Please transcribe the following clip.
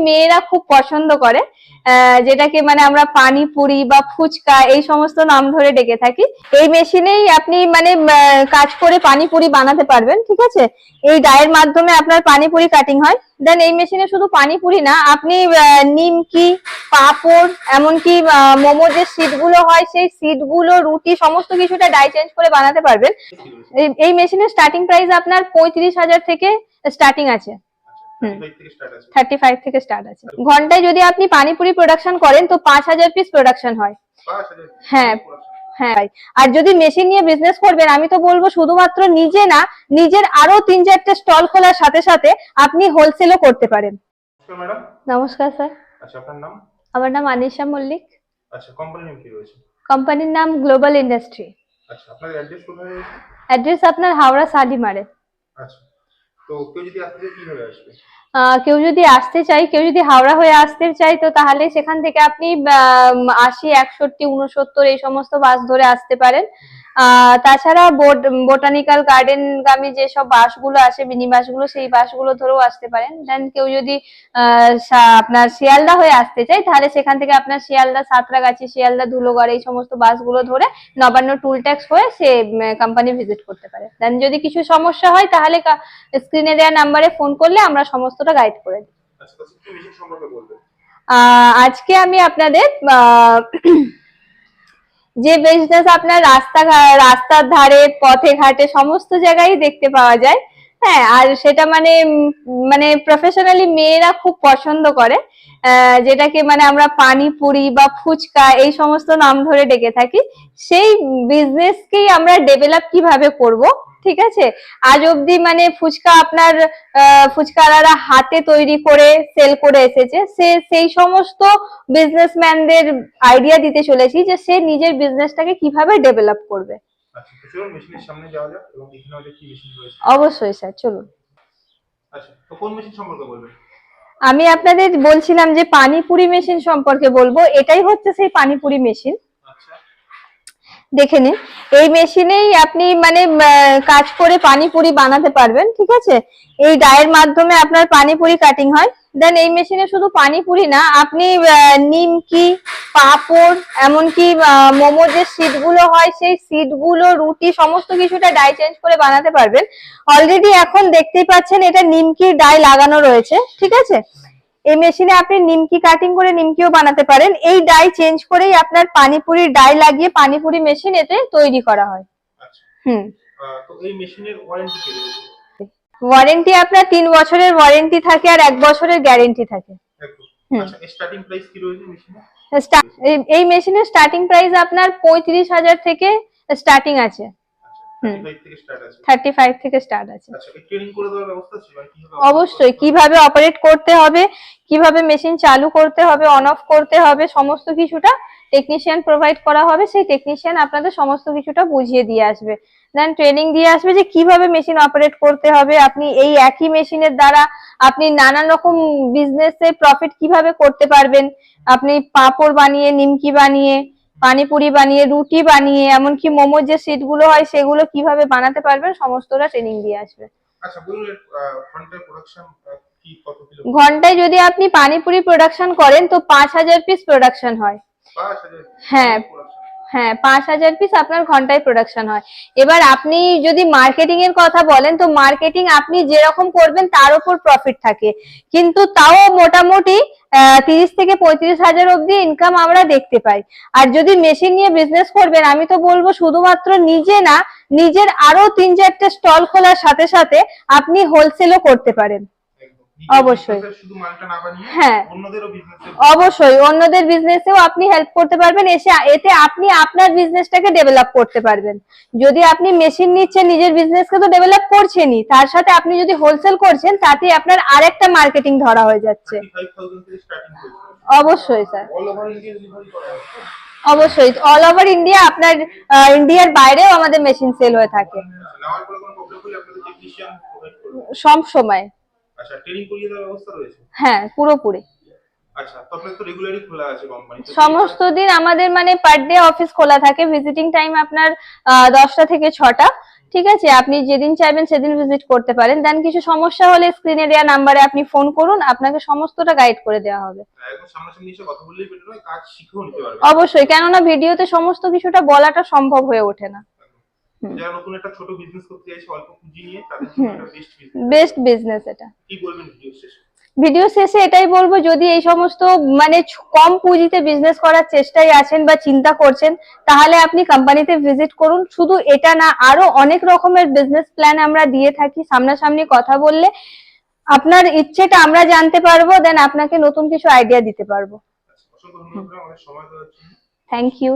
মেয়েরা খুব পছন্দ করে যেটাকে মানে আমরা পানিপুরি বা ফুচকা এই সমস্ত নাম ধরে ডেকে থাকি। এই মেশিনেই আপনি মানে কাজ করে পানিপুরি বানাতে পারবেন, ঠিক আছে? এই ডায়ের মাধ্যমে আপনার পানিপুরি কাটিং হয়। দেন এই মেশিনে শুধু পানিপুরি না, আপনি নিমকি, পাঁপড়, এমনকি মোমো যে সিটগুলো হয়, সেই সিটগুলো রুটি, সমস্ত কিছুটা ডাই চেঞ্জ করে বানাতে পারবেন। এই- মেশিনের স্টার্টিং প্রাইস আপনার পঁয়ত্রিশ হাজার থেকে স্টার্টিং আছে। থার্টি ফাইভ থেকে স্টার্ট আছে। ঘন্টায় যদি আপনি পানিপুরি প্রোডাকশন করেন তো পাঁচ হাজার পিস প্রোডাকশন হয়। হ্যাঁ। হ্যাঁ আর যদি মেশিন নিয়ে বিজনেস করবেন আমি তো বলব শুধুমাত্র নিজে না নিজের আরও তিন চারটে স্টল খোলার সাথে সাথে আপনি হোলসেলও করতে পারেন। নমস্কার স্যার। আচ্ছা আপনার নাম? আমার নাম আনিশা মল্লিক। আচ্ছা কোম্পানি নেম কি রয়েছে? কোম্পানির নাম গ্লোবাল ইন্ডাস্ট্রি আচ্ছা আপনার অ্যাড্রেস কোথায় অ্যাড্রেস আপনার হাওড়া শালিমারে আচ্ছা তো কেউ যদি আসতে চায় কীভাবে আসবে? কেউ যদি আসতে চাই কেউ যদি হাওড়া হয়ে আসতে চাই তো তাহলে সেখান থেকে আপনি আশি, একষট্টি উনসত্তর এই সমস্ত বাস ধরে আসতে পারেন। তাছাড়া বোটানিক্যাল গার্ডেন গামী যেসব বাসগুলো আছে মিনি বাসগুলো, সেই বাসগুলো ধরেও আসতে পারেন। দেন কেউ যদি আপনার শিয়ালদা হয়ে আসতে চাই তাহলে সেখান থেকে আপনার শিয়ালদা, সাঁতরাগাছি, শিয়ালদা, ধুলোগড় এই সমস্ত বাসগুলো ধরে নবান্ন টুল ট্যাক্স হয়ে সে কোম্পানি ভিজিট করতে পারে। দেন যদি কিছু সমস্যা হয়, তাহলে স্ক্রিনে দেওয়া নাম্বারে ফোন করলে আমরা সমস্তটা গাইড করে দিই? আচ্ছা আহ, আজকে আমি আপনাদের আহ, যে বিজনেস আপনার রাস্তা রাস্তার ধারে পথে ঘাটে সমস্ত জায়গায় দেখতে পাওয়া যায়। হ্যাঁ আর সেটা মানে মানে প্রফেশনালি মেয়েরা খুব পছন্দ করে। যেটাকে মানে আমরা পানিপুরি বা ফুচকা এই সমস্ত নাম ধরে ডেকে থাকি। সেই বিজনেসকেই আমরা ডেভেলপ কীভাবে করব ঠিক আছে? আজ অবধি মানে ফুচকা আপনার আহ, ফুচকাওয়ালারা হাতে তৈরি করে সেল করে এসেছে। সে সেই সমস্ত বিজনেসম্যানদের আইডিয়া দিতে চলেছি যে সে নিজের বিজনেসটাকে কীভাবে ডেভেলপ করবে। আচ্ছা তো চলুন মেশিনের সামনে যাওয়া যাক এবং দেখে নেওয়া যাক কি মেশিন রয়েছে। অবশ্যই স্যার চলুন। আচ্ছা তো কোন মেশিন সম্পর্কে বলবেন? আমি আপনাদের বলছিলাম যে পানিপুরি মেশিন সম্পর্কে বলব। এটাই হচ্ছে সেই পানিপুরি মেশিন। দেখে নিন। এই মেশিনেই আপনি মানে কাজ করে পানিপুরি বানাতে পারবেন, ঠিক আছে? এই ডায়ের মাধ্যমে আপনার পানিপুরি কাটিং হয়। দেন এই মেশিনে শুধু পানিপুরি না, আপনি নিমকি, পাঁপড়, এমনকি মোমো যে সিটগুলো হয়, সেই সিটগুলো রুটি, সমস্ত কিছুটা ডাই চেঞ্জ করে বানাতে পারবেন। অলরেডি এখন দেখতেই পাচ্ছেন, এটা নিমকির ডাই লাগানো রয়েছে, ঠিক আছে? এই মেশিনে আপনি নিমকি কাটিং করে নিমকিও বানাতে পারেন। এই ডাই চেঞ্জ করেই আপনার পানিপুরির ডাই লাগিয়ে পানিপুরি মেশিন এতে তৈরি করা হয়। আচ্ছা। হুম। ওয়ারেন্টি আপনার তিন বছরের ওয়ারেন্টি থাকে আর এক বছরের গ্যারেন্টি থাকে। আচ্ছা এই মেশিনের স্টার্টিং প্রাইস আপনার পঁয়ত্রিশ হাজার থেকে স্টার্টিং আছে। থার্টি ফাইভ থেকে স্টার্ট আছে। আচ্ছা অবশ্যই কীভাবে অপারেট করতে হবে কীভাবে মেশিন চালু করতে হবে অন অফ করতে হবে সমস্ত কিছুটা টেকনিশিয়ান প্রোভাইড করা হবে সেই টেকনিশিয়ান আপনাদের সমস্ত কিছুটা বুঝিয়ে দিয়ে আসবে। দেন ট্রেনিং দিয়ে আসবে যে কীভাবে মেশিন অপারেট করতে হবে আপনি এই একই মেশিনের দ্বারা আপনি নানান রকম বিজনেসে প্রফিট কীভাবে করতে পারবেন? আপনি পাঁপড় বানিয়ে নিমকি বানিয়ে পানিপুরি বানিয়ে রুটি বানিয়ে এমনকি মোমোর যে সিটগুলো হয় সেগুলো কীভাবে বানাতে পারবেন সমস্তটা ট্রেনিং দিয়ে আসবে। আচ্ছা ঘন্টায় যদি আপনি পানিপুরি প্রোডাকশন করেন তো পাঁচ হাজার পিস প্রোডাকশন হয়। হ্যাঁ। হ্যাঁ। পাঁচ হাজার পিস আপনার ঘন্টায় প্রোডাকশন হয়। এবার আপনি যদি মার্কেটিং এর কথা বলেন তো মার্কেটিং আপনি যেরকম করবেন তার উপর প্রফিট থাকে। কিন্তু তাও মোটামুটি তিরিশ থেকে পঁয়ত্রিশ হাজার অব্দি ইনকাম আমরা দেখতে পাই। আর যদি মেশিন নিয়ে বিজনেস করবেন, আমি তো বলব শুধুমাত্র নিজে না, নিজের আরও তিন চারটে স্টল খোলার সাথে সাথে আপনি হোলসেলও করতে পারেন। অবশ্যই। হ্যাঁ। অবশ্যই অন্যদের বিজনেসেও আপনি হেল্প করতে পারবেন এসে এতে আপনি আপনার বিজনেসটাকে ডেভেলপ করতে পারবেন। যদি আপনি মেশিন নিচ্ছেন নিজের বিজনেসকে তো ডেভেলপ করছেনই তার সাথে আপনি যদি হোলসেল করছেন তাতে আপনার আরেকটা মার্কেটিং ধরা হয়ে যাচ্ছে। অবশ্যই স্যার। অবশ্যই অল ওভার ইন্ডিয়া আপনার ইন্ডিয়ার বাইরেও আমাদের মেশিন সেল হয়ে থাকে। করবে। সব সময়। আচ্ছা ট্রেনিং করিয়ে দেওয়ার ব্যবস্থা রয়েছে? হ্যাঁ পুরোপুরি। আচ্ছা তো তো রেগুলারই খোলা আছে কোম্পানি সমস্ত দিন আমাদের মানে পার ডে অফিস খোলা থাকে। ভিজিটিং টাইম আপনার আহ, দশটা থেকে ছটা। ঠিক আছে আপনি যেদিন চাইবেন সেদিন ভিজিট করতে পারেন। দেন কিছু সমস্যা হলে স্ক্রিনে দেওয়া নাম্বারে আপনি ফোন করুন। আপনাকে সমস্তটা গাইড করে দেওয়া হবে। হয় অবশ্যই কেননা ভিডিওতে সমস্ত কিছুটা বলাটা সম্ভব হয়ে ওঠে না। যারা নতুন একটা ছোট বিজনেস করতে চাইছে অল্প পুঁজি নিয়ে তাদের। জন্য বেস্ট বিজনেস বেস্ট বিজনেস এটা। কি বলবেন ভিডিও শেষে? ভিডিও শেষে এটাই বলব যদি এই সমস্ত মানে কম পুঁজিতে বিজনেস করার চেষ্টায় আছেন বা চিন্তা করছেন তাহলে আপনি কোম্পানিতে ভিজিট করুন। শুধু এটা না আরও অনেক রকমের বিজনেস প্ল্যান আমরা দিয়ে থাকি। সামনাসামনি কথা বললে আপনার ইচ্ছেটা আমরা জানতে পারব দেন আপনাকে নতুন কিছু আইডিয়া দিতে পারব। Thank you